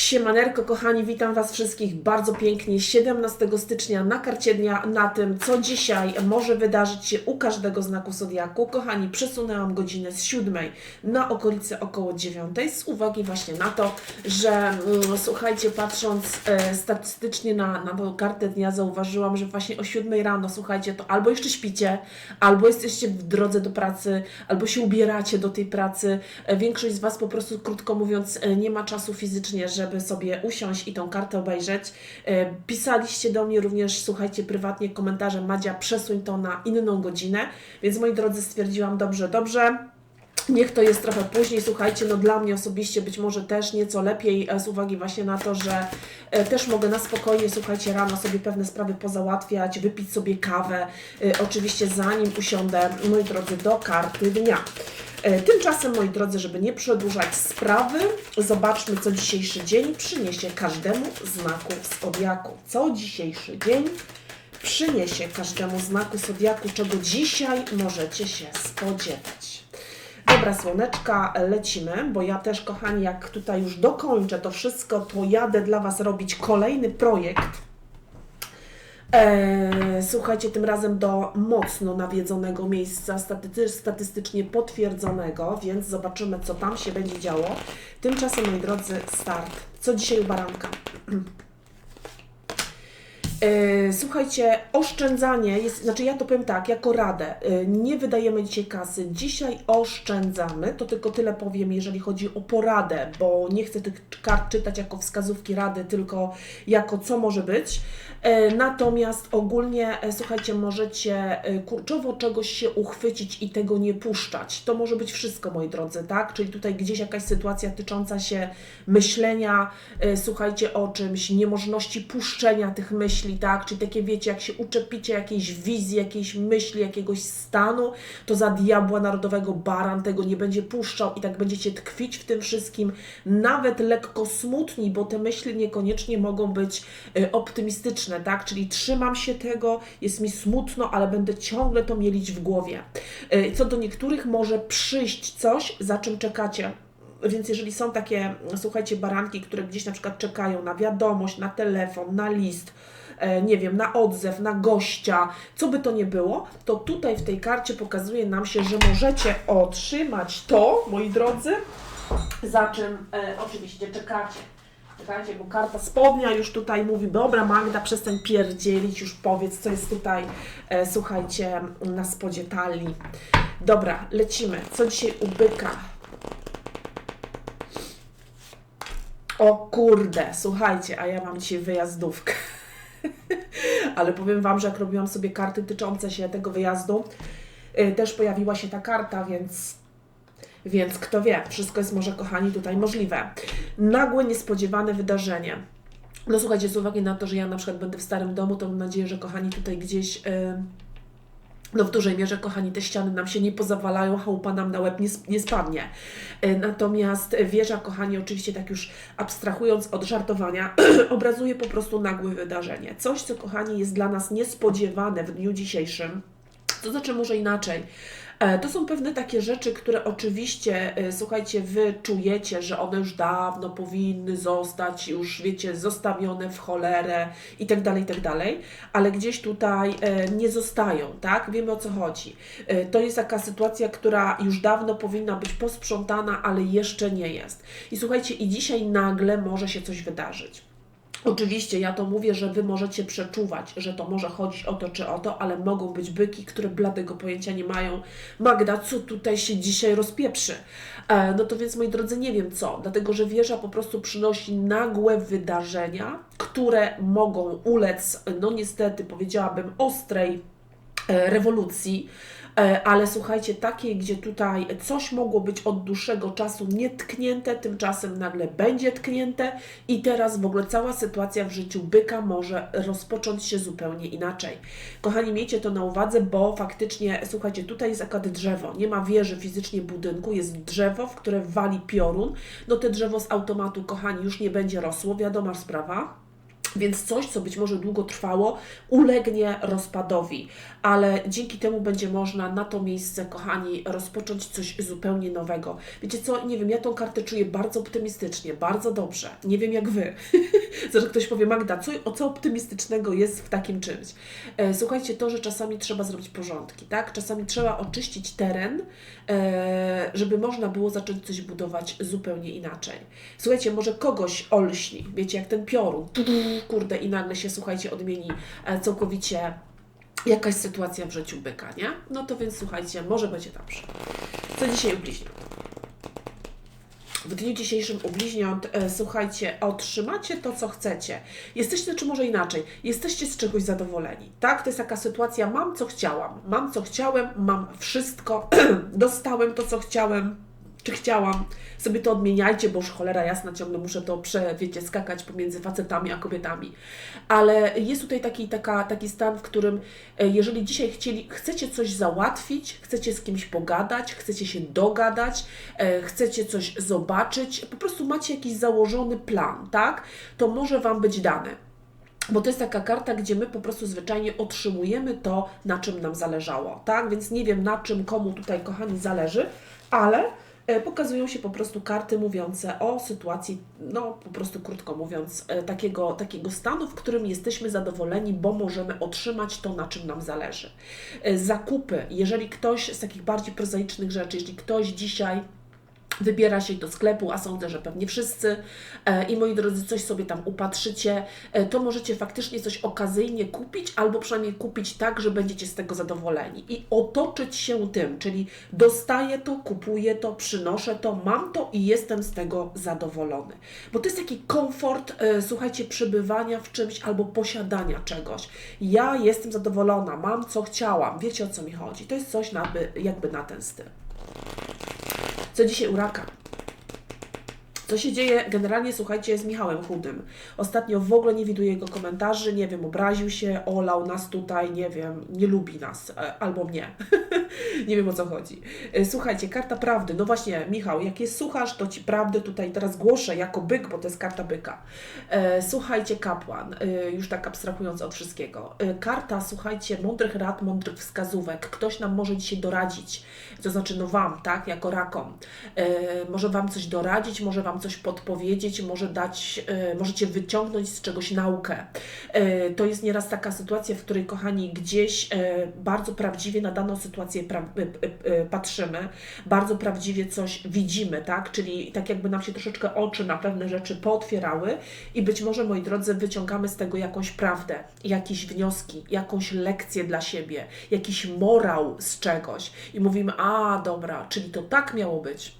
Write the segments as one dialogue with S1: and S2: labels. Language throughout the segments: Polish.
S1: Siemanerko, kochani, witam Was wszystkich bardzo pięknie 17 stycznia na karcie dnia, na tym, co dzisiaj może wydarzyć się u każdego znaku Zodiaku. Kochani, przesunęłam godzinę z 7 na okolice około 9 z uwagi właśnie na to, że mm, słuchajcie, patrząc e, statystycznie na, na tą kartę dnia, zauważyłam, że właśnie o 7 rano, słuchajcie, to albo jeszcze śpicie, albo jesteście w drodze do pracy, albo się ubieracie do tej pracy. E, większość z Was po prostu, krótko mówiąc, e, nie ma czasu fizycznie, żeby sobie usiąść i tą kartę obejrzeć. E, Pisaliście do mnie również, słuchajcie, prywatnie komentarze, Madzia, przesuń to na inną godzinę, więc moi drodzy stwierdziłam, dobrze, dobrze, Niech to jest trochę później, słuchajcie, no dla mnie osobiście być może też nieco lepiej e, z uwagi właśnie na to, że e, też mogę na spokojnie, słuchajcie, rano sobie pewne sprawy pozałatwiać, wypić sobie kawę, e, oczywiście zanim usiądę, moi drodzy, do karty dnia. Tymczasem, moi drodzy, żeby nie przedłużać sprawy, zobaczmy, co dzisiejszy dzień przyniesie każdemu znaku zodiaku. Co dzisiejszy dzień przyniesie każdemu znaku zodiaku, czego dzisiaj możecie się spodziewać. Dobra, słoneczka, lecimy, bo ja też, kochani, jak tutaj już dokończę to wszystko, to jadę dla Was robić kolejny projekt. Eee, słuchajcie, tym razem do mocno nawiedzonego miejsca, staty- statystycznie potwierdzonego, więc zobaczymy, co tam się będzie działo. Tymczasem, moi drodzy, start. Co dzisiaj u baranka? E, Słuchajcie, oszczędzanie jest, znaczy ja to powiem tak, jako radę, e, nie wydajemy dzisiaj kasy, dzisiaj oszczędzamy, to tylko tyle powiem, jeżeli chodzi o poradę, bo nie chcę tych kart czytać jako wskazówki rady, tylko jako co może być. E, Natomiast ogólnie, słuchajcie, możecie kurczowo czegoś się uchwycić i tego nie puszczać. To może być wszystko, moi drodzy, tak? Czyli tutaj gdzieś jakaś sytuacja tycząca się myślenia, słuchajcie, o czymś, niemożności puszczenia tych myśli, tak? Czyli takie, wiecie, jak się uczepicie jakiejś wizji, jakiejś myśli, jakiegoś stanu, to za diabła narodowego baran tego nie będzie puszczał i tak będziecie tkwić w tym wszystkim, nawet lekko smutni, bo te myśli niekoniecznie mogą być e, optymistyczne, tak? Czyli trzymam się tego, jest mi smutno, ale będę ciągle to mielić w głowie. E, Co do niektórych może przyjść coś, za czym czekacie. Więc jeżeli są takie, słuchajcie, baranki, które gdzieś na przykład czekają na wiadomość, na telefon, na list, nie wiem, na odzew, na gościa, co by to nie było, to tutaj w tej karcie pokazuje nam się, że możecie otrzymać to, moi drodzy, za czym e, oczywiście czekacie. Czekajcie, bo karta spodnia już tutaj mówi, dobra Magda, przestań pierdzielić, już powiedz, co jest tutaj, e, słuchajcie, na spodzie talii. Dobra, lecimy. Co dzisiaj u byka? O kurde, słuchajcie, a ja mam dzisiaj wyjazdówkę. Ale powiem Wam, że jak robiłam sobie karty tyczące się tego wyjazdu, y, też pojawiła się ta karta, więc, więc kto wie, wszystko jest może, kochani, tutaj możliwe. Nagłe, niespodziewane wydarzenie. No słuchajcie, z uwagi na to, że ja na przykład będę w starym domu, to mam nadzieję, że kochani tutaj gdzieś... y, no w dużej mierze, kochani, te ściany nam się nie pozawalają, chałupa nam na łeb nie, nie spadnie. E, Natomiast wieża, kochani, oczywiście tak już abstrahując od żartowania, obrazuje po prostu nagłe wydarzenie. Coś, co, kochani, jest dla nas niespodziewane w dniu dzisiejszym. To znaczy może inaczej. E, To są pewne takie rzeczy, które oczywiście, e, słuchajcie, wy czujecie, że one już dawno powinny zostać, już wiecie, zostawione w cholerę i tak dalej, i tak dalej, ale gdzieś tutaj e, nie zostają, tak? Wiemy o co chodzi. To jest taka sytuacja, która już dawno powinna być posprzątana, ale jeszcze nie jest. I słuchajcie, i dzisiaj nagle może się coś wydarzyć. Oczywiście ja to mówię, że Wy możecie przeczuwać, że to może chodzić o to czy o to, ale mogą być byki, które bladego pojęcia nie mają. Magda, co tutaj się dzisiaj rozpieprzy? E, no to więc, moi drodzy, nie wiem co, dlatego że wieża po prostu przynosi nagłe wydarzenia, które mogą ulec, no niestety powiedziałabym, ostrej e, rewolucji, ale słuchajcie, takiej, gdzie tutaj coś mogło być od dłuższego czasu nietknięte, tymczasem nagle będzie tknięte i teraz w ogóle cała sytuacja w życiu byka może rozpocząć się zupełnie inaczej. Kochani, miejcie to na uwadze, bo faktycznie, słuchajcie, tutaj jest akurat drzewo, nie ma wieży fizycznie budynku, jest drzewo, w które wali piorun, no te drzewo z automatu, kochani, już nie będzie rosło, wiadoma sprawa. Więc coś, co być może długo trwało, ulegnie rozpadowi, ale dzięki temu będzie można na to miejsce, kochani, rozpocząć coś zupełnie nowego. Wiecie co, nie wiem, ja tą kartę czuję bardzo optymistycznie, bardzo dobrze. Nie wiem jak wy. Zaraz ktoś powie, Magda, co, o co optymistycznego jest w takim czymś? E, słuchajcie, to, że czasami trzeba zrobić porządki, tak? Czasami trzeba oczyścić teren, e, żeby można było zacząć coś budować zupełnie inaczej. Słuchajcie, może kogoś olśni, wiecie, jak ten piorun, kurde, i nagle się, słuchajcie, odmieni e, całkowicie jakaś sytuacja w życiu byka, nie? No to więc słuchajcie, może będzie dobrze. Co dzisiaj u bliźniąt? W dniu dzisiejszym u bliźniąt, e, słuchajcie, otrzymacie to, co chcecie. Jesteście, czy może inaczej, jesteście z czegoś zadowoleni, tak? To jest taka sytuacja, mam co chciałam, mam co chciałem, mam wszystko, dostałem to, co chciałem, czy chciałam, sobie to odmieniajcie, bo już cholera jasna, ciągle muszę to, prze, wiecie, skakać pomiędzy facetami a kobietami. Ale jest tutaj taki, taka, taki stan, w którym e, jeżeli dzisiaj chcieli, chcecie coś załatwić, chcecie z kimś pogadać, chcecie się dogadać, e, chcecie coś zobaczyć, po prostu macie jakiś założony plan, tak? To może Wam być dane. Bo to jest taka karta, gdzie my po prostu zwyczajnie otrzymujemy to, na czym nam zależało, tak? Więc nie wiem, na czym komu tutaj, kochani, zależy, ale pokazują się po prostu karty mówiące o sytuacji, no po prostu krótko mówiąc, e, takiego, takiego stanu, w którym jesteśmy zadowoleni, bo możemy otrzymać to, na czym nam zależy. E, zakupy, jeżeli ktoś z takich bardziej prozaicznych rzeczy, jeżeli ktoś dzisiaj wybiera się do sklepu, a sądzę, że pewnie wszyscy. E, I moi drodzy, coś sobie tam upatrzycie, e, to możecie faktycznie coś okazyjnie kupić, albo przynajmniej kupić tak, że będziecie z tego zadowoleni. I otoczyć się tym, czyli dostaję to, kupuję to, przynoszę to, mam to i jestem z tego zadowolony. Bo to jest taki komfort, e, słuchajcie, przebywania w czymś albo posiadania czegoś. Ja jestem zadowolona, mam co chciałam, wiecie o co mi chodzi. To jest coś na, jakby na ten styl. Co dzisiaj u raka? Co się dzieje generalnie, słuchajcie, z Michałem Chudym. Ostatnio w ogóle nie widuję jego komentarzy, nie wiem, obraził się, olał nas tutaj, nie wiem, nie lubi nas, e, albo mnie. nie wiem o co chodzi. E, słuchajcie, karta prawdy. No właśnie, Michał, jak jest słuchasz, to Ci prawdę tutaj teraz głoszę jako byk, bo to jest karta byka. E, słuchajcie, kapłan, już tak abstrahując od wszystkiego. Karta, słuchajcie, mądrych rad, mądrych wskazówek. Ktoś nam może dzisiaj doradzić, to znaczy no Wam, tak, jako rakom. Może Wam coś doradzić, może Wam coś podpowiedzieć, może dać, e, możecie wyciągnąć z czegoś naukę. E, to jest nieraz taka sytuacja, w której, kochani, gdzieś e, bardzo prawdziwie na daną sytuację patrzymy, bardzo prawdziwie coś widzimy, tak? Czyli tak jakby nam się troszeczkę oczy na pewne rzeczy pootwierały i być może, moi drodzy, wyciągamy z tego jakąś prawdę, jakieś wnioski, jakąś lekcję dla siebie, jakiś morał z czegoś i mówimy, a dobra, czyli to tak miało być.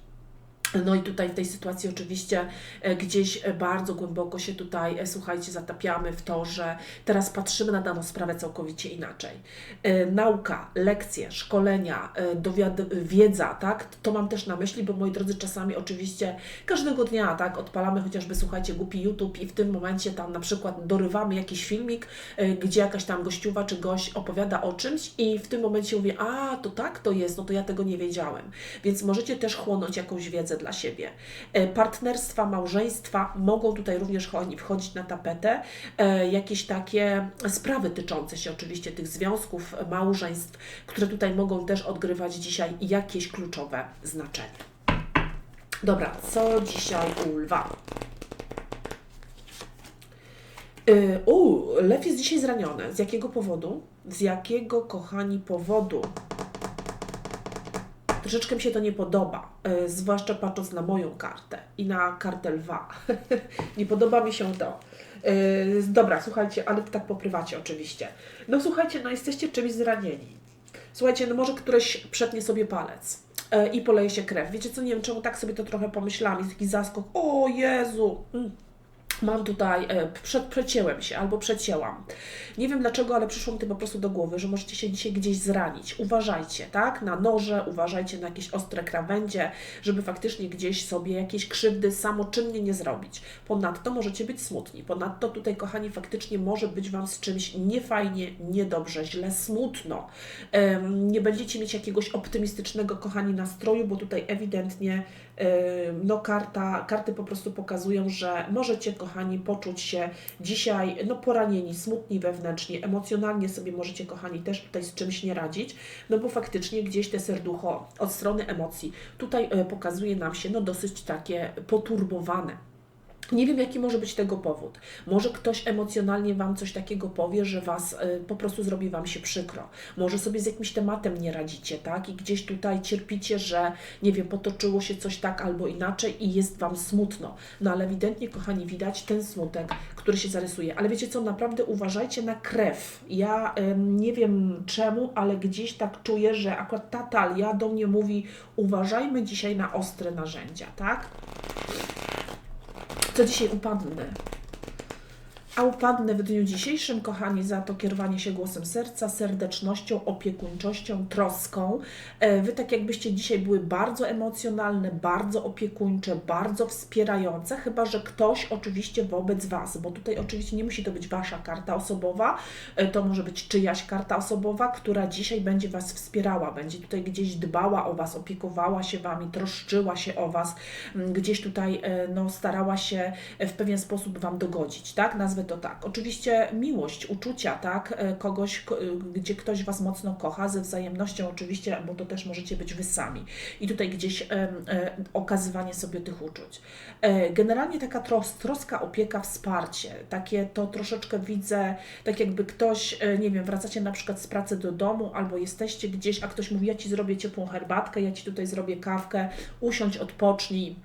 S1: No i tutaj w tej sytuacji oczywiście e, gdzieś e, bardzo głęboko się tutaj, e, słuchajcie, zatapiamy w to, że teraz patrzymy na daną sprawę całkowicie inaczej. Nauka, lekcje, szkolenia, wiedza, tak, to mam też na myśli, bo moi drodzy, czasami oczywiście każdego dnia, tak, odpalamy chociażby, słuchajcie, głupi YouTube i w tym momencie tam na przykład dorywamy jakiś filmik, gdzie jakaś tam gościuwa czy gość opowiada o czymś i w tym momencie mówię, a, to tak to jest, no to ja tego nie wiedziałem. Więc możecie też chłonąć jakąś wiedzę dla siebie. E, partnerstwa, małżeństwa mogą tutaj również wchodzić na tapetę. E, jakieś takie sprawy tyczące się oczywiście tych związków, małżeństw, które tutaj mogą też odgrywać dzisiaj jakieś kluczowe znaczenie. Dobra, co dzisiaj u lwa? E, u, lew jest dzisiaj zraniony. Z jakiego powodu? Z jakiego, kochani, powodu? Troszeczkę mi się to nie podoba, yy, zwłaszcza patrząc na moją kartę i na kartę lwa. nie podoba mi się to. Yy, dobra, słuchajcie, ale tak po prywacie oczywiście. No słuchajcie, no jesteście czymś zranieni. Słuchajcie, no może któreś przetnie sobie palec yy, i poleje się krew. Wiecie co, nie wiem czemu tak sobie to trochę pomyślałam. Jest taki zaskok. O Jezu! Mm mam tutaj, e, przed, przecięłem się albo przecięłam. Nie wiem dlaczego, ale przyszło mi to po prostu do głowy, że możecie się dzisiaj gdzieś zranić. Uważajcie, tak? Na noże, uważajcie na jakieś ostre krawędzie, żeby faktycznie gdzieś sobie jakieś krzywdy samoczynnie nie zrobić. Ponadto możecie być smutni. Ponadto tutaj, kochani, faktycznie może być Wam z czymś niefajnie, niedobrze, źle, smutno. Nie będziecie mieć jakiegoś optymistycznego, kochani, nastroju, bo tutaj ewidentnie no karta, karty po prostu pokazują, że możecie, kochani, kochani, poczuć się dzisiaj no, poranieni, smutni wewnętrznie, emocjonalnie sobie możecie, kochani, też tutaj z czymś nie radzić, no bo faktycznie gdzieś te serducho od strony emocji tutaj e, pokazuje nam się no, dosyć takie poturbowane. Nie wiem, jaki może być tego powód. Może ktoś emocjonalnie Wam coś takiego powie, że Was y, po prostu zrobi Wam się przykro. Może sobie z jakimś tematem nie radzicie, tak? I gdzieś tutaj cierpicie, że nie wiem, potoczyło się coś tak albo inaczej i jest Wam smutno. No ale ewidentnie, kochani, widać ten smutek, który się zarysuje. Ale wiecie co, naprawdę uważajcie na krew. Ja nie wiem czemu, ale gdzieś tak czuję, że akurat ta talia do mnie mówi uważajmy dzisiaj na ostre narzędzia, tak? Co dzisiaj upadnę? A upadnę w dniu dzisiejszym, kochani, za to kierowanie się głosem serca, serdecznością, opiekuńczością, troską. E, Wy tak jakbyście dzisiaj były bardzo emocjonalne, bardzo opiekuńcze, bardzo wspierające, chyba że ktoś oczywiście wobec Was, bo tutaj oczywiście nie musi to być Wasza karta osobowa, e, to może być czyjaś karta osobowa, która dzisiaj będzie Was wspierała, będzie tutaj gdzieś dbała o Was, opiekowała się Wami, troszczyła się o Was, gdzieś tutaj e, no, starała się w pewien sposób Wam dogodzić, tak? Nazwę to tak. Oczywiście miłość, uczucia, tak? E, Kogoś, ko- e, gdzie ktoś Was mocno kocha, ze wzajemnością oczywiście, bo to też możecie być Wy sami. I tutaj gdzieś e, okazywanie sobie tych uczuć. Generalnie taka tros, troska, opieka, wsparcie. Takie to troszeczkę widzę, tak jakby ktoś, nie wiem, wracacie na przykład z pracy do domu albo jesteście gdzieś, a ktoś mówi, ja Ci zrobię ciepłą herbatkę, ja Ci tutaj zrobię kawkę, usiądź, odpocznij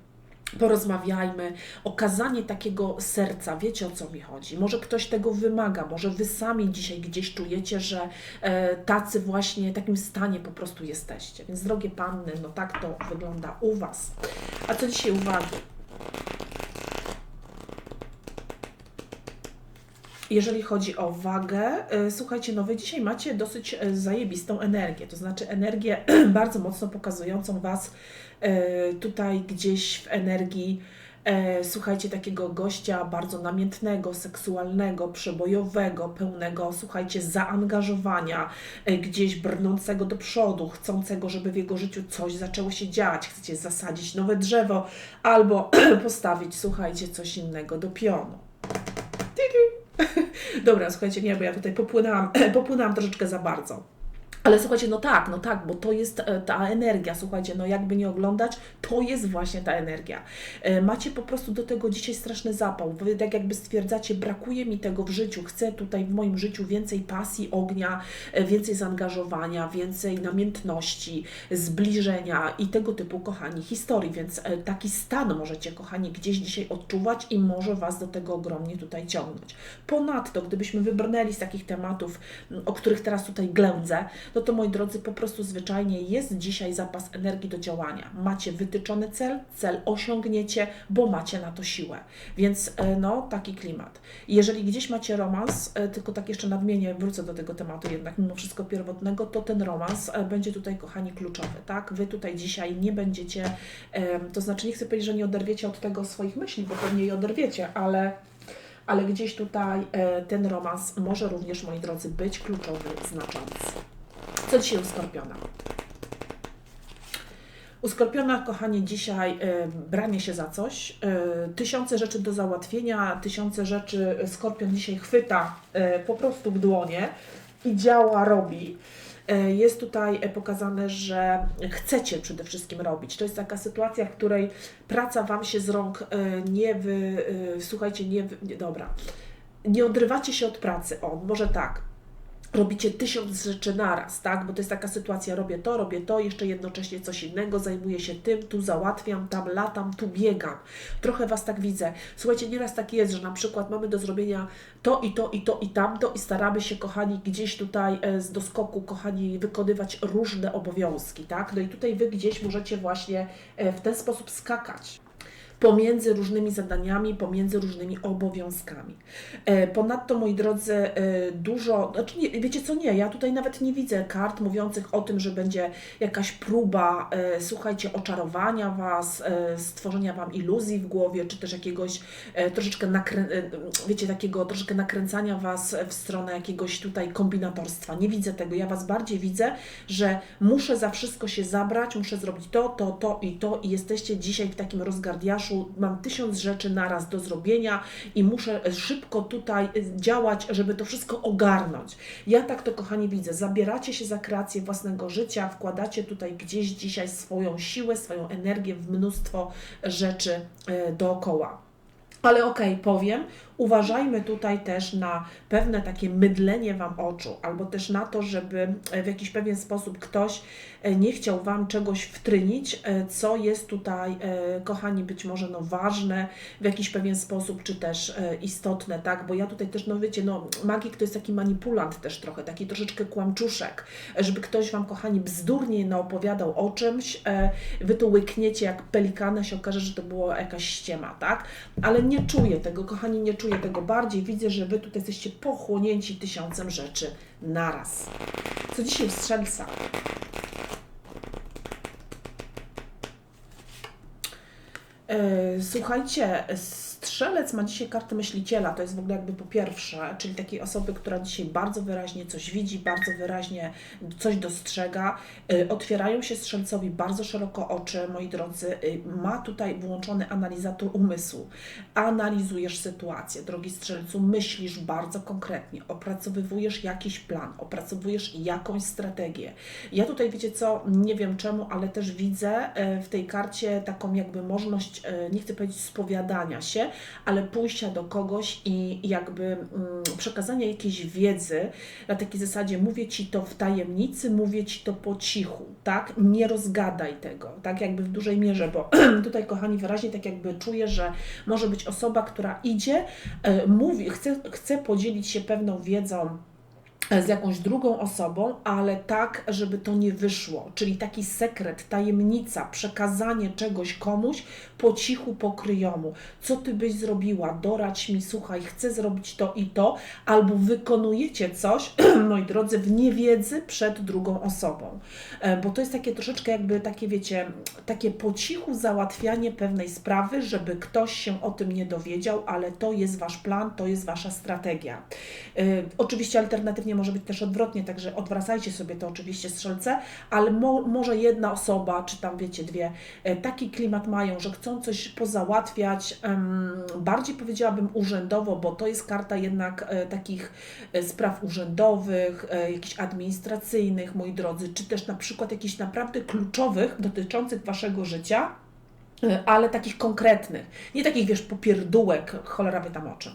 S1: porozmawiajmy, okazanie takiego serca, wiecie o co mi chodzi. Może ktoś tego wymaga, może wy sami dzisiaj gdzieś czujecie, że e, tacy właśnie takim stanie po prostu jesteście. Więc drogie panny, no tak to wygląda u was. A co dzisiaj uwagi? Jeżeli chodzi o wagę, y, słuchajcie, no wy dzisiaj macie dosyć y, zajebistą energię, to znaczy energię bardzo mocno pokazującą Was tutaj gdzieś w energii, e, słuchajcie, takiego gościa bardzo namiętnego, seksualnego, przebojowego, pełnego, słuchajcie, zaangażowania, e, gdzieś brnącego do przodu, chcącego, żeby w jego życiu coś zaczęło się dziać, chcecie zasadzić nowe drzewo albo postawić, słuchajcie, coś innego do pionu. Dobra, słuchajcie, nie, bo ja tutaj popłynęłam, popłynęłam troszeczkę za bardzo. Ale słuchajcie, no tak, no tak, bo to jest e, ta energia, słuchajcie, no jakby nie oglądać, to jest właśnie ta energia. E, Macie po prostu do tego dzisiaj straszny zapał. Wy tak jakby stwierdzacie, brakuje mi tego w życiu, chcę tutaj w moim życiu więcej pasji, ognia, e, więcej zaangażowania, więcej namiętności, zbliżenia i tego typu, kochani, historii. Więc taki stan możecie, kochani, gdzieś dzisiaj odczuwać i może Was do tego ogromnie tutaj ciągnąć. Ponadto, gdybyśmy wybrnęli z takich tematów, o których teraz tutaj ględzę, no to moi drodzy, po prostu zwyczajnie jest dzisiaj zapas energii do działania. Macie wytyczony cel, cel osiągniecie, bo macie na to siłę. Więc e, no, taki klimat. Jeżeli gdzieś macie romans, e, tylko tak jeszcze nadmienię, wrócę do tego tematu jednak mimo wszystko pierwotnego, to ten romans e, będzie tutaj, kochani, kluczowy, tak? Wy tutaj dzisiaj nie będziecie, to znaczy nie chcę powiedzieć, że nie oderwiecie od tego swoich myśli, bo pewnie je oderwiecie, ale ale gdzieś tutaj ten romans może również, moi drodzy, być kluczowy, znaczący. Co dzisiaj u Skorpiona? U Skorpiona, kochanie, dzisiaj e, branie się za coś, e, tysiące rzeczy do załatwienia, tysiące rzeczy Skorpion dzisiaj chwyta e, po prostu w dłonie i działa, robi. Jest tutaj pokazane, że chcecie przede wszystkim robić. To jest taka sytuacja, w której praca Wam się z rąk nie wy... Słuchajcie, nie... nie dobra. Nie odrywacie się od pracy. O, może tak robicie tysiąc rzeczy naraz, tak? Bo to jest taka sytuacja, robię to, robię to, jeszcze jednocześnie coś innego, zajmuję się tym, tu załatwiam, tam latam, tu biegam. Trochę Was tak widzę. Słuchajcie, nieraz tak jest, że na przykład mamy do zrobienia to i to i to i tamto i staramy się, kochani, gdzieś tutaj e, z doskoku, kochani, wykonywać różne obowiązki, tak? No i tutaj Wy gdzieś możecie właśnie e, w ten sposób skakać pomiędzy różnymi zadaniami, pomiędzy różnymi obowiązkami. E, Ponadto, moi drodzy, e, dużo, znaczy nie, wiecie co, nie, ja tutaj nawet nie widzę kart mówiących o tym, że będzie jakaś próba, e, słuchajcie, oczarowania Was, stworzenia Wam iluzji w głowie, czy też jakiegoś troszeczkę, nakrę, wiecie, takiego troszeczkę nakręcania Was w stronę jakiegoś tutaj kombinatorstwa. Nie widzę tego, ja Was bardziej widzę, że muszę za wszystko się zabrać, muszę zrobić to, to, to i to i jesteście dzisiaj w takim rozgardiaszu Mam tysiąc rzeczy naraz do zrobienia i muszę szybko tutaj działać, żeby to wszystko ogarnąć. Ja tak to, kochani, widzę. Zabieracie się za kreację własnego życia, wkładacie tutaj gdzieś dzisiaj swoją siłę, swoją energię w mnóstwo rzeczy e, dookoła. Ale okej, okay, powiem, uważajmy tutaj też na pewne takie mydlenie Wam oczu, albo też na to, żeby w jakiś pewien sposób ktoś e, nie chciał Wam czegoś wtrynić, e, co jest tutaj, e, kochani, być może no ważne w jakiś pewien sposób, czy też istotne, tak? Bo ja tutaj też, no wiecie, no magik to jest taki manipulant też trochę, taki troszeczkę kłamczuszek, żeby ktoś Wam, kochani, bzdurnie naopowiadał o czymś, Wy to łykniecie jak pelikana, się okaże, że to była jakaś ściema, tak? Ale nie czuję tego, kochani, nie czuję czuję tego bardziej, widzę, że Wy tutaj jesteście pochłonięci tysiącem rzeczy naraz. Co dzisiaj Strzelca? E, słuchajcie, Strzelec ma dzisiaj kartę myśliciela, to jest w ogóle jakby po pierwsze, czyli takiej osoby, która dzisiaj bardzo wyraźnie coś widzi, bardzo wyraźnie coś dostrzega. Y, otwierają się strzelcowi bardzo szeroko oczy, moi drodzy. Y, ma tutaj włączony analizator umysłu. Analizujesz sytuację, drogi strzelcu, myślisz bardzo konkretnie, opracowywujesz jakiś plan, opracowujesz jakąś strategię. Ja tutaj, wiecie co, nie wiem czemu, ale też widzę y, w tej karcie taką jakby możliwość, nie chcę powiedzieć spowiadania się, ale pójścia do kogoś i jakby mm, przekazania jakiejś wiedzy na takiej zasadzie mówię Ci to w tajemnicy, mówię Ci to po cichu, tak? Nie rozgadaj tego, tak jakby w dużej mierze, bo tutaj kochani wyraźnie tak jakby czuję, że może być osoba, która idzie, e, mówi, chce, chce podzielić się pewną wiedzą, z jakąś drugą osobą, ale tak, żeby to nie wyszło. Czyli taki sekret, tajemnica, przekazanie czegoś komuś po cichu, po kryjomu. Co ty byś zrobiła? Dorać mi, słuchaj, chcę zrobić to i to, albo wykonujecie coś, moi drodzy, w niewiedzy przed drugą osobą. E, bo to jest takie troszeczkę jakby takie, wiecie, takie po cichu załatwianie pewnej sprawy, żeby ktoś się o tym nie dowiedział, ale to jest wasz plan, to jest wasza strategia. E, oczywiście alternatywnie może być też odwrotnie, także odwracajcie sobie to oczywiście strzelce, ale mo, może jedna osoba, czy tam wiecie dwie, e, taki klimat mają, że chcą coś pozałatwiać, bardziej powiedziałabym urzędowo, bo to jest karta jednak e, takich e, spraw urzędowych, jakichś administracyjnych, moi drodzy, czy też na przykład jakichś naprawdę kluczowych dotyczących Waszego życia ale takich konkretnych, nie takich, wiesz, popierdółek, cholera wie tam o czym.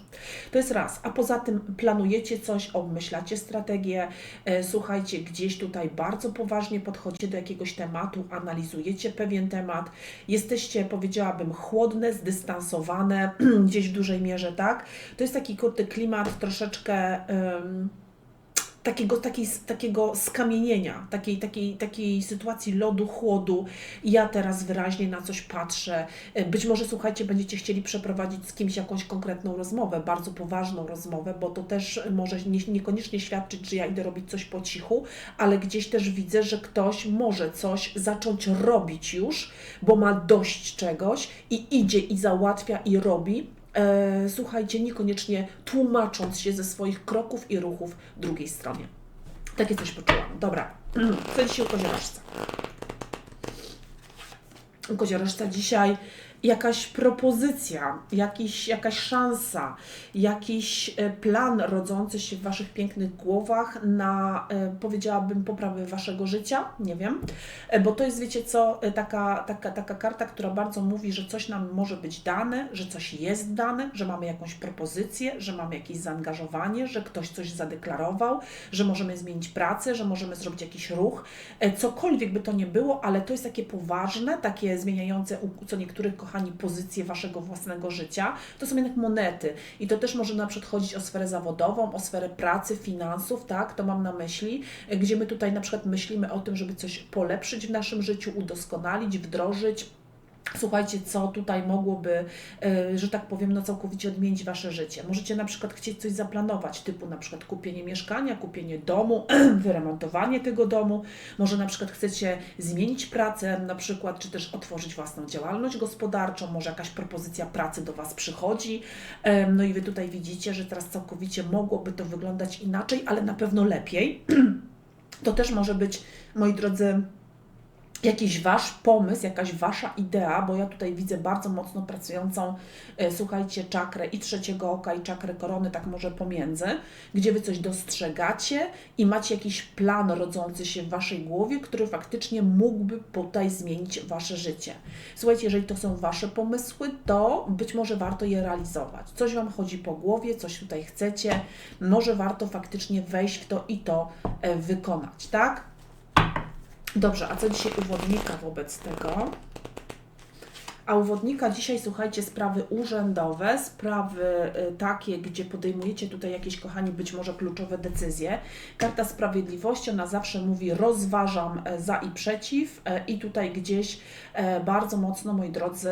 S1: To jest raz. A poza tym planujecie coś, obmyślacie strategię, e, słuchajcie, gdzieś tutaj bardzo poważnie podchodzicie do jakiegoś tematu, analizujecie pewien temat, jesteście, powiedziałabym, chłodne, zdystansowane, gdzieś w dużej mierze, tak? To jest taki kurde klimat troszeczkę takiego, takiej, takiego skamienienia, takiej, takiej, takiej sytuacji lodu, chłodu. Ja teraz wyraźnie na coś patrzę. E, być może, słuchajcie, będziecie chcieli przeprowadzić z kimś jakąś konkretną rozmowę, bardzo poważną rozmowę, bo to też może nie, niekoniecznie świadczyć, że ja idę robić coś po cichu, ale gdzieś też widzę, że ktoś może coś zacząć robić już, bo ma dość czegoś i idzie i załatwia i robi e, słuchajcie, niekoniecznie tłumacząc się ze swoich kroków i ruchów drugiej stronie. Takie coś poczułam. Dobra, co dzisiaj u koziorożca? U koziorożca dzisiaj jakaś propozycja, jakiś, jakaś szansa, jakiś e, plan rodzący się w Waszych pięknych głowach na, e, powiedziałabym, poprawę Waszego życia, nie wiem, e, bo to jest, wiecie co, taka, taka, taka karta, która bardzo mówi, że coś nam może być dane, że coś jest dane, że mamy jakąś propozycję, że mamy jakieś zaangażowanie, że ktoś coś zadeklarował, że możemy zmienić pracę, że możemy zrobić jakiś ruch, cokolwiek by to nie było, ale to jest takie poważne, takie zmieniające co niektórych kochani, pozycję waszego własnego życia, to są jednak monety. I to też może na przykład chodzić o sferę zawodową, o sferę pracy, finansów, tak, to mam na myśli, gdzie my tutaj na przykład myślimy o tym, żeby coś polepszyć w naszym życiu, udoskonalić, wdrożyć, Słuchajcie, co tutaj mogłoby, e, że tak powiem, no całkowicie odmienić Wasze życie. Możecie na przykład chcieć coś zaplanować, typu na przykład kupienie mieszkania, kupienie domu, wyremontowanie tego domu. Może na przykład chcecie zmienić pracę, na przykład, czy też otworzyć własną działalność gospodarczą, może jakaś propozycja pracy do Was przychodzi. No i Wy tutaj widzicie, że teraz całkowicie mogłoby to wyglądać inaczej, ale na pewno lepiej. To też może być, moi drodzy, jakiś wasz pomysł, jakaś wasza idea, bo ja tutaj widzę bardzo mocno pracującą, e, słuchajcie, czakrę i trzeciego oka i czakrę korony, tak może pomiędzy, gdzie wy coś dostrzegacie i macie jakiś plan rodzący się w waszej głowie, który faktycznie mógłby tutaj zmienić wasze życie. Słuchajcie, jeżeli to są wasze pomysły, to być może warto je realizować. Coś wam chodzi po głowie, coś tutaj chcecie, może warto faktycznie wejść w to i to e, wykonać, tak? Dobrze, a co dzisiaj uwodnika wobec tego? A uwodnika dzisiaj, słuchajcie, sprawy urzędowe, sprawy y, takie, gdzie podejmujecie tutaj jakieś, kochani, być może kluczowe decyzje. Karta Sprawiedliwości, ona zawsze mówi rozważam e, za i przeciw e, i tutaj gdzieś e, bardzo mocno, moi drodzy,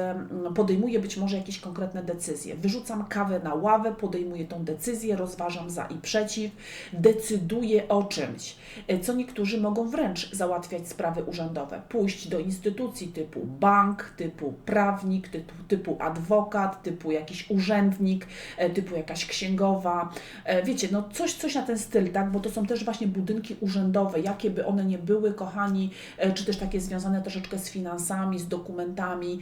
S1: podejmuję być może jakieś konkretne decyzje. Wyrzucam kawę na ławę, podejmuję tą decyzję, rozważam za i przeciw, decyduję o czymś, co niektórzy mogą wręcz załatwiać sprawy urzędowe. Pójść do instytucji typu bank, typu prawo, prawnik, typu, typu adwokat, typu jakiś urzędnik, e, typu jakaś księgowa. E, wiecie, no coś, coś na ten styl, tak? Bo to są też właśnie budynki urzędowe, jakie by one nie były, kochani, e, czy też takie związane troszeczkę z finansami, z dokumentami,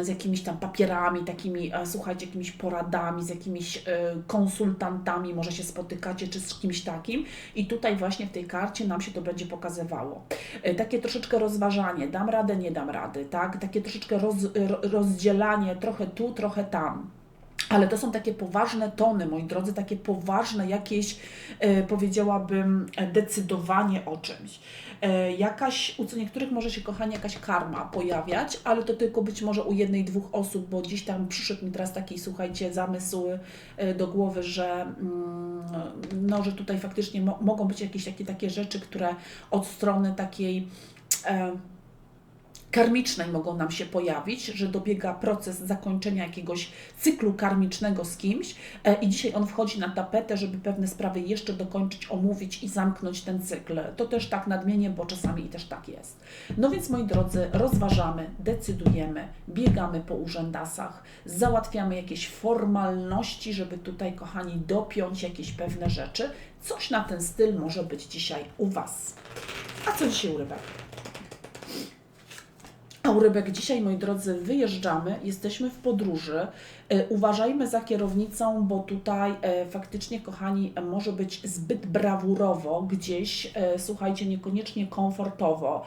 S1: z jakimiś tam papierami, takimi, słuchajcie, jakimiś poradami, z jakimiś konsultantami, może się spotykacie, czy z kimś takim. I tutaj właśnie w tej karcie nam się to będzie pokazywało. Takie troszeczkę rozważanie, dam radę, nie dam rady, tak? Takie troszeczkę roz, rozdzielanie trochę tu, trochę tam. Ale to są takie poważne tony, moi drodzy, takie poważne jakieś, e, powiedziałabym, decydowanie o czymś. E, jakaś, u co niektórych może się, kochani, jakaś karma pojawiać, ale to tylko być może u jednej, dwóch osób, bo gdzieś tam przyszedł mi teraz taki, słuchajcie, zamysł e, do głowy, że, mm, no, że tutaj faktycznie mo mogą być jakieś takie, takie rzeczy, które od strony takiej. Karmicznej mogą nam się pojawić, że dobiega proces zakończenia jakiegoś cyklu karmicznego z kimś e, i dzisiaj on wchodzi na tapetę, żeby pewne sprawy jeszcze dokończyć, omówić i zamknąć ten cykl. To też tak nadmienię, bo czasami też tak jest. No więc moi drodzy, rozważamy, decydujemy, biegamy po urzędasach, załatwiamy jakieś formalności, żeby tutaj, kochani, dopiąć jakieś pewne rzeczy. Coś na ten styl może być dzisiaj u Was. A co dzisiaj u rybek? A rybek dzisiaj, moi drodzy, wyjeżdżamy, jesteśmy w podróży. E, uważajmy za kierownicą, bo tutaj e, faktycznie, kochani, może być zbyt brawurowo gdzieś, e, słuchajcie, niekoniecznie komfortowo.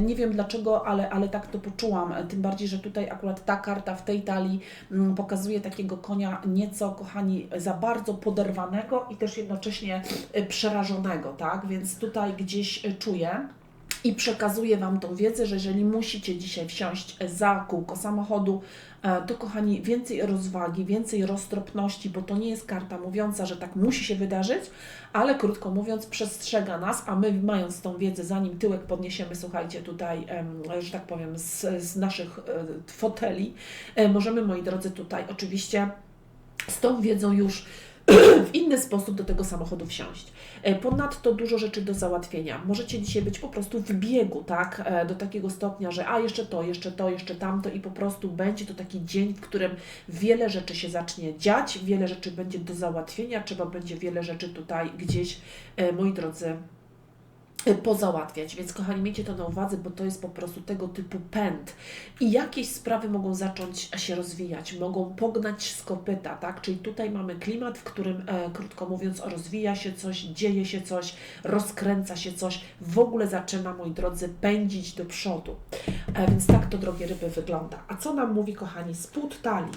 S1: Nie wiem dlaczego, ale, ale tak to poczułam. Tym bardziej, że tutaj akurat ta karta w tej talii mm, pokazuje takiego konia nieco, kochani, za bardzo poderwanego i też jednocześnie przerażonego, tak? Więc tutaj gdzieś czuję i przekazuję Wam tą wiedzę, że jeżeli musicie dzisiaj wsiąść za kółko samochodu, e, to kochani, więcej rozwagi, więcej roztropności, bo to nie jest karta mówiąca, że tak musi się wydarzyć, ale krótko mówiąc, przestrzega nas, a my mając tą wiedzę, zanim tyłek podniesiemy, słuchajcie, tutaj, że tak powiem, z, z naszych e, foteli, e, możemy, moi drodzy, tutaj oczywiście z tą wiedzą już w inny sposób do tego samochodu wsiąść. E, ponadto dużo rzeczy do załatwienia. Możecie dzisiaj być po prostu w biegu, tak, e, do takiego stopnia, że a jeszcze to, jeszcze to, jeszcze tamto i po prostu będzie to taki dzień, w którym wiele rzeczy się zacznie dziać, wiele rzeczy będzie do załatwienia, trzeba będzie wiele rzeczy tutaj gdzieś, e, moi drodzy, pozałatwiać. Więc kochani, miejcie to na uwadze, bo to jest po prostu tego typu pęd. I jakieś sprawy mogą zacząć się rozwijać, mogą pognać z kopyta, tak? Czyli tutaj mamy klimat, w którym, e, krótko mówiąc, rozwija się coś, dzieje się coś, rozkręca się coś, w ogóle zaczyna, moi drodzy, pędzić do przodu. E, więc tak to, drogie ryby, wygląda. A co nam mówi, kochani, spód talii?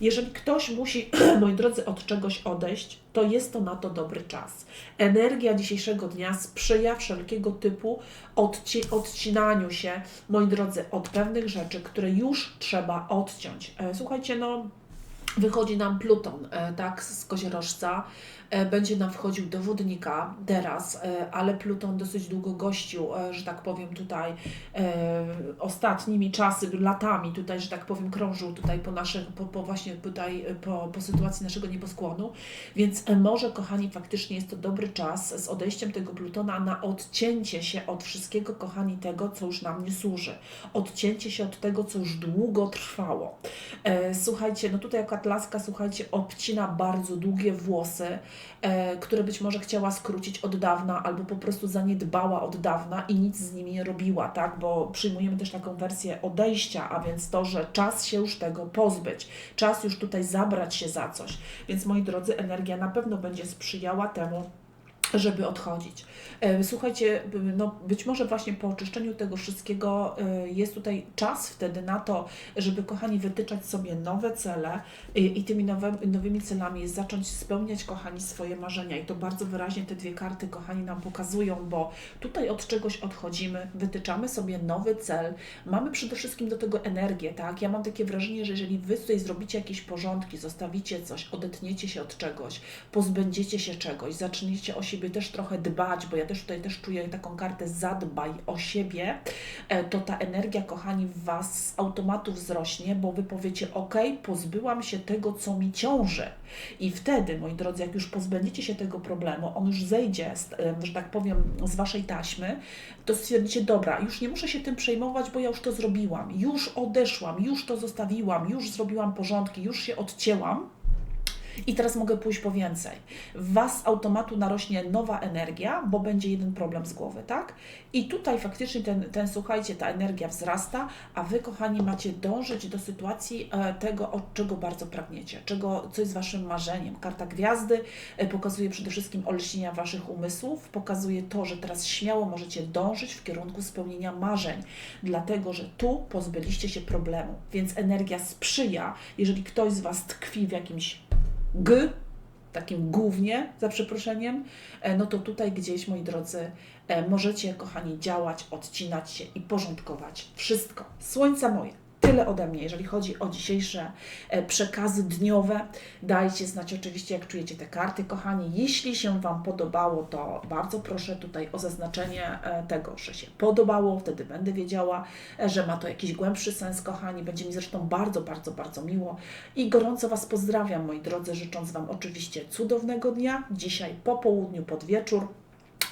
S1: Jeżeli ktoś musi, moi drodzy, od czegoś odejść, to jest to na to dobry czas. Energia dzisiejszego dnia sprzyja wszelkiego typu odci odcinaniu się, moi drodzy, od pewnych rzeczy, które już trzeba odciąć. E, słuchajcie, no wychodzi nam Pluton, e, tak, z koziorożca, będzie nam wchodził do wodnika teraz, e, ale Pluton dosyć długo gościł, e, że tak powiem tutaj ostatnimi czasy, latami tutaj, że tak powiem, krążył tutaj po naszych, po, po właśnie tutaj, po, po sytuacji naszego nieboskłonu, więc może kochani, faktycznie jest to dobry czas z odejściem tego Plutona na odcięcie się od wszystkiego, kochani, tego, co już nam nie służy. Odcięcie się od tego, co już długo trwało. Słuchajcie, no tutaj akurat laska, słuchajcie, obcina bardzo długie włosy, e, które być może chciała skrócić od dawna, albo po prostu zaniedbała od dawna i nic z nimi nie robiła, tak? Bo przyjmujemy też taką wersję odejścia, a więc to, że czas się już tego pozbyć, czas już tutaj zabrać się za coś. Więc moi drodzy, energia na pewno będzie sprzyjała temu, żeby odchodzić. E, Słuchajcie, no być może właśnie po oczyszczeniu tego wszystkiego e, jest tutaj czas wtedy na to, żeby kochani wytyczać sobie nowe cele i, i tymi nowe, nowymi celami jest zacząć spełniać kochani swoje marzenia i to bardzo wyraźnie te dwie karty kochani nam pokazują, bo tutaj od czegoś odchodzimy, wytyczamy sobie nowy cel, mamy przede wszystkim do tego energię, tak? Ja mam takie wrażenie, że jeżeli Wy tutaj zrobicie jakieś porządki, zostawicie coś, odetniecie się od czegoś, pozbędziecie się czegoś, zaczniecie o siebie też trochę dbać, bo ja też tutaj też czuję taką kartę zadbaj o siebie, e, to ta energia, kochani, w Was z automatu wzrośnie, bo Wy powiecie, ok, pozbyłam się tego, co mi ciąży. I wtedy, moi drodzy, jak już pozbędziecie się tego problemu, on już zejdzie, że tak powiem, z Waszej taśmy, to stwierdzicie, dobra, już nie muszę się tym przejmować, bo ja już to zrobiłam, już odeszłam, już to zostawiłam, już zrobiłam porządki, już się odcięłam. I teraz mogę pójść po więcej. W Was z automatu narośnie nowa energia, bo będzie jeden problem z głowy, tak? I tutaj faktycznie ten, ten słuchajcie, ta energia wzrasta, a Wy, kochani, macie dążyć do sytuacji e, tego, od czego bardzo pragniecie, czego, co jest Waszym marzeniem. Karta gwiazdy e, pokazuje przede wszystkim olśnienia Waszych umysłów, pokazuje to, że teraz śmiało możecie dążyć w kierunku spełnienia marzeń, dlatego że tu pozbyliście się problemu, więc energia sprzyja, jeżeli ktoś z Was tkwi w jakimś G, takim głównie, za przeproszeniem, e, no to tutaj gdzieś, moi drodzy, e, możecie, kochani, działać, odcinać się i porządkować wszystko. Słońca moje. Tyle ode mnie, jeżeli chodzi o dzisiejsze e, przekazy dniowe. Dajcie znać oczywiście, jak czujecie te karty, kochani. Jeśli się Wam podobało, to bardzo proszę tutaj o zaznaczenie e, tego, że się podobało. Wtedy będę wiedziała, e, że ma to jakiś głębszy sens, kochani. Będzie mi zresztą bardzo, bardzo, bardzo miło. I gorąco Was pozdrawiam, moi drodzy, życząc Wam oczywiście cudownego dnia. Dzisiaj po południu, pod wieczór.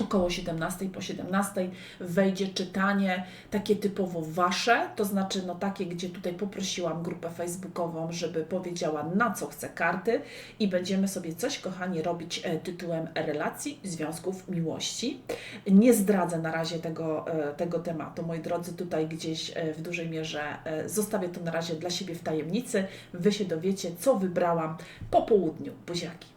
S1: Około 17 po 17 wejdzie czytanie takie typowo wasze, to znaczy no takie, gdzie tutaj poprosiłam grupę facebookową, żeby powiedziała na co chce karty i będziemy sobie coś, kochani, robić e, tytułem relacji, związków, miłości. Nie zdradzę na razie tego, e, tego tematu, moi drodzy, tutaj gdzieś e, w dużej mierze zostawię to na razie dla siebie w tajemnicy. Wy się dowiecie, co wybrałam po południu. Buziaki.